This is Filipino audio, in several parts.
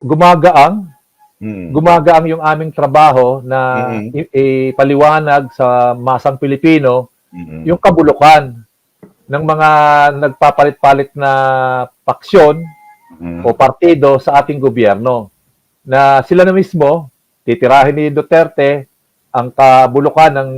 gumagaang, Mm. gumagaang yung aming trabaho na Mhm. i- ipaliwanag sa masang Pilipino Mm. yung kabulukan ng mga nagpapalit-palit na paksyon Mm. o partido sa ating gobyerno na sila na mismo titirahin ni Duterte ang kabulukan ng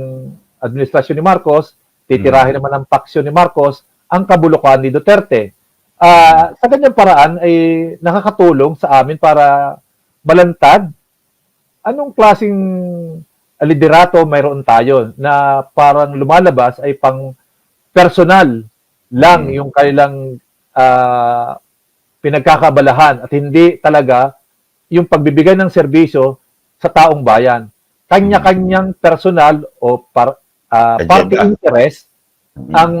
administrasyon ni Marcos, titirahin naman ng paksyon ni Marcos ang kabulukan ni Duterte. Ah, sa ganyang paraan ay nakakatulong sa amin para balantad anong klasing liderato mayroon tayo na parang lumalabas ay pang personal lang Mm. yung kailang ah, pinagkakabalahan at hindi talaga yung pagbibigay ng serbisyo sa taong bayan. Kanya-kanyang personal o par, ah, Agenda. party interest Mm. ang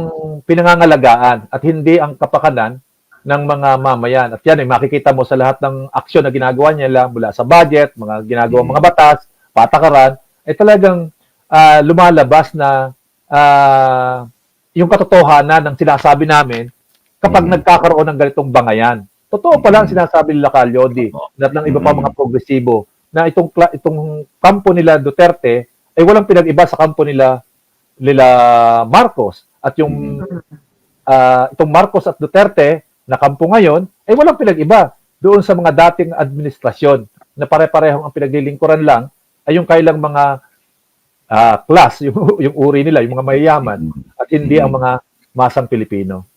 pinangangalagaan at hindi ang kapakanan ng mga mamayan. At yan ay makikita mo sa lahat ng aksyon na ginagawa niya mula sa budget, mga ginagawa Mm. mga batas, patakaran, ay talagang ah, lumalabas na ah, yung katotohanan ng sinasabi namin kapag Mm. nagkakaroon ng ganitong bangayan. Totoo pala ang Mm. sinasabi nila Calyodi at ng iba pa Mm. mga progresibo na itong itong kampo nila Duterte ay walang pinag-iba sa kampo nila nila Marcos at yung ah, itong Marcos at Duterte na kampo ngayon ay walang pinag-iba doon sa mga dating administrasyon na pare-parehong ang pinaglilingkuran lang ay yung kailang mga ah, class, yung, yung uri nila, yung mga mayayaman at hindi ang mga masang Pilipino.